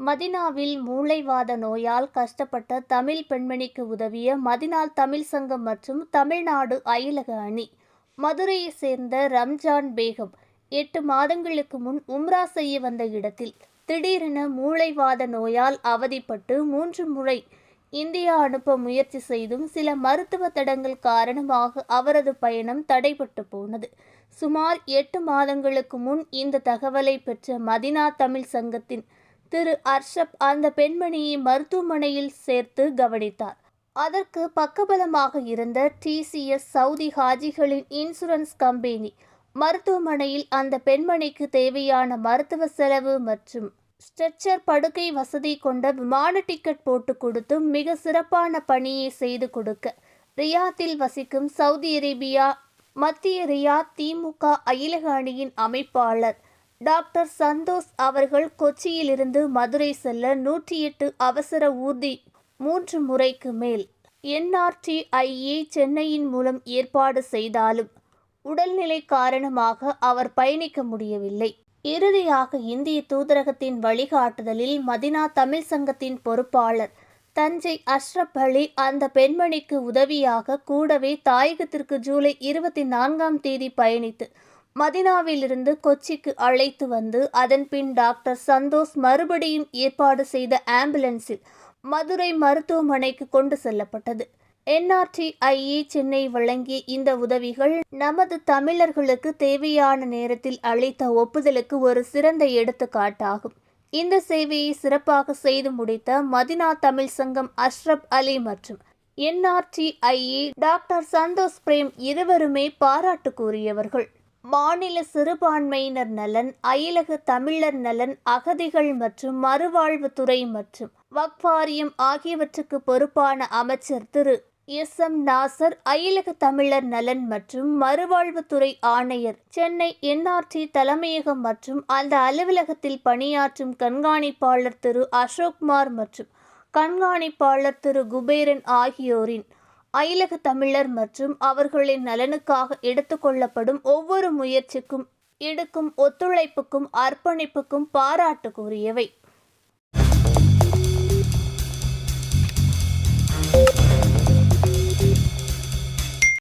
மதினாவில் மூளைவாத நோயால் கஷ்டப்பட்ட தமிழ் பெண்மணிக்கு உதவிய மதினால் தமிழ் சங்கம் மற்றும் தமிழ்நாடு அயலக அணி மதுரையை சேர்ந்த ரம்ஜான் பேகம் எட்டு மாதங்களுக்கு முன் உம்ரா செய்ய வந்த இடத்தில் திடீரென மூளைவாத நோயால் அவதிப்பட்டு மூன்று முறை இந்தியா அனுப்ப முயற்சி செய்தும் சில மருத்துவ தடங்கள் காரணமாக அவரது பயணம் தடைபட்டு போனது. சுமார் எட்டு மாதங்களுக்கு முன் இந்த தகவலை பெற்ற மதினா தமிழ் சங்கத்தின் திரு அர்ஷப் அந்த பெண்மணியை மருத்துவமனையில் சேர்த்து கவனித்தார். அதற்கு பக்கபலமாக இருந்த டிசிஎஸ் சவுதி ஹாஜிகளின் இன்சூரன்ஸ் கம்பெனி மருத்துவமனையில் அந்த பெண்மணிக்கு தேவையான மருத்துவ செலவு மற்றும் ஸ்ட்ரெச்சர் படுக்கை வசதி கொண்ட விமான டிக்கெட் போட்டு கொடுத்து மிக சிறப்பான பணியை செய்து கொடுக்க ரியாத்தில் வசிக்கும் சவுதி அரேபியா மத்திய ரியாத் திமுக அகிலக அணியின் அமைப்பாளர் டாக்டர் சந்தோஷ் அவர்கள் கொச்சியிலிருந்து மதுரை செல்ல நூற்றி எட்டு அவசர ஊர்தி மூன்று முறைக்கு மேல் என்ஆர்டிஐஏ சென்னையின் மூலம் ஏற்பாடு செய்தாலும் உடல்நிலை காரணமாக அவர் பயணிக்க முடியவில்லை. இறுதியாக இந்திய தூதரகத்தின் வழிகாட்டுதலில் மதினா தமிழ் சங்கத்தின் பொறுப்பாளர் தஞ்சை அஷ்ரப் அலி அந்த பெண்மணிக்கு உதவியாக கூடவே தாயகத்திற்கு ஜூலை இருபத்தி நான்காம் தேதி பயணித்து மதினாவிலிருந்து கொச்சிக்கு அழைத்து வந்து அதன்பின் டாக்டர் சந்தோஷ் மறுபடியும் ஏற்பாடு செய்த ஆம்புலன்ஸில் மதுரை மருத்துவமனைக்கு கொண்டு செல்லப்பட்டது. என்ஆர்டிஐஏ சென்னை வழங்கிய இந்த உதவிகள் நமது தமிழர்களுக்கு தேவையான நேரத்தில் அளித்த ஒப்புதலுக்கு ஒரு சிறந்த எடுத்துக்காட்டாகும். இந்த சேவையை சிறப்பாக செய்து முடித்த மதினா தமிழ் சங்கம் அஷ்ரப் அலி மற்றும் என்ஆர்டிஐஏ டாக்டர் சந்தோஷ் பிரேம் இருவருமே பாராட்டு கூறியவர்கள் மாநில சிறுபான்மையினர் நலன் அயலக தமிழர் நலன் அகதிகள் மற்றும் மறுவாழ்வுத்துறை மற்றும் வக்வாரியம் ஆகியவற்றுக்கு பொறுப்பான அமைச்சர் திரு. எஸ். எம். நாசர் அயலக தமிழர் நலன் மற்றும் மறுவாழ்வுத்துறை ஆணையர் சென்னை என்ஆர்டி தலைமையகம் மற்றும் அந்த அலுவலகத்தில் பணியாற்றும் கண்காணிப்பாளர் திரு. அசோக்குமார் மற்றும் கண்காணிப்பாளர் திரு. குபேரன் ஆகியோரின் அயலக தமிழர் மற்றும் அவர்களின் நலனுக்காக எடுத்துக்கொள்ளப்படும் ஒவ்வொரு முயற்சிக்கும் எடுக்கும் ஒத்துழைப்புக்கும் அர்ப்பணிப்புக்கும் பாராட்டுக்குரியவை.